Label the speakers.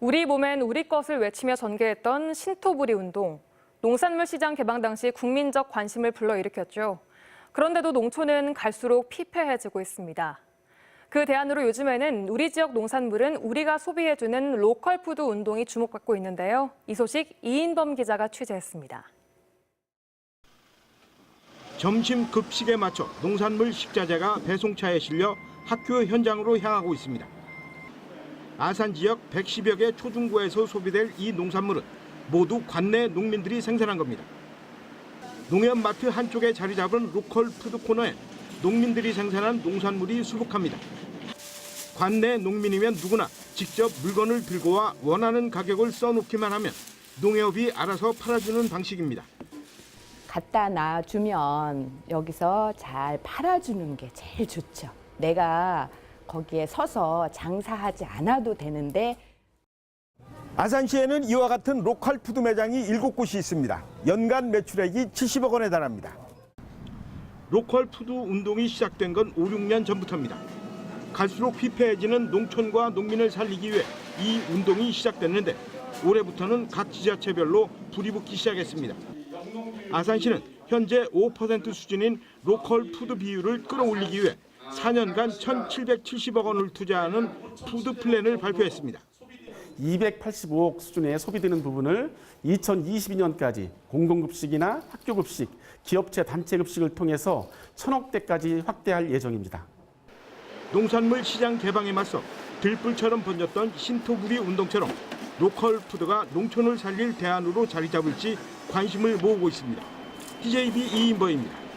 Speaker 1: 우리 몸엔 우리 것을 외치며 전개했던 신토부리 운동. 농산물 시장 개방 당시 국민적 관심을 불러일으켰죠. 그런데도 농촌은 갈수록 피폐해지고 있습니다. 그 대안으로 요즘에는 우리 지역 농산물은 우리가 소비해주는 로컬 푸드 운동이 주목받고 있는데요. 이 소식 이인범 기자가 취재했습니다.
Speaker 2: 점심 급식에 맞춰 농산물 식자재가 배송차에 실려 학교 현장으로 향하고 있습니다. 아산 지역 110여 개 초중고에서 소비될 이 농산물은 모두 관내 농민들이 생산한 겁니다. 농협마트 한쪽에 자리 잡은 로컬 푸드 코너에 농민들이 생산한 농산물이 수북합니다. 관내 농민이면 누구나 직접 물건을 들고 와 원하는 가격을 써놓기만 하면 농협이 알아서 팔아주는 방식입니다.
Speaker 3: 갖다 놔주면 여기서 잘 팔아주는 게 제일 좋죠. 내가 거기에 서서 장사하지 않아도 되는데
Speaker 4: 아산시에는 이와 같은 로컬 푸드 매장이 7곳이 있습니다. 연간 매출액이 70억 원에 달합니다.
Speaker 2: 로컬 푸드 운동이 시작된 건 5, 6년 전부터입니다. 갈수록 피폐해지는 농촌과 농민을 살리기 위해 이 운동이 시작됐는데 올해부터는 각 지자체별로 불이 붙기 시작했습니다. 아산시는 현재 5% 수준인 로컬 푸드 비율을 끌어올리기 위해 4년간 1,770억 원을 투자하는 푸드 플랜을 발표했습니다.
Speaker 5: 285억 수준의 소비되는 부분을 2022년까지 공공급식이나 학교급식, 기업체 단체급식을 통해서 천억 대까지 확대할 예정입니다.
Speaker 2: 농산물 시장 개방에 맞서 들불처럼 번졌던 신토부리 운동처럼 로컬 푸드가 농촌을 살릴 대안으로 자리 잡을지 관심을 모으고 있습니다. TJB 이인버입니다.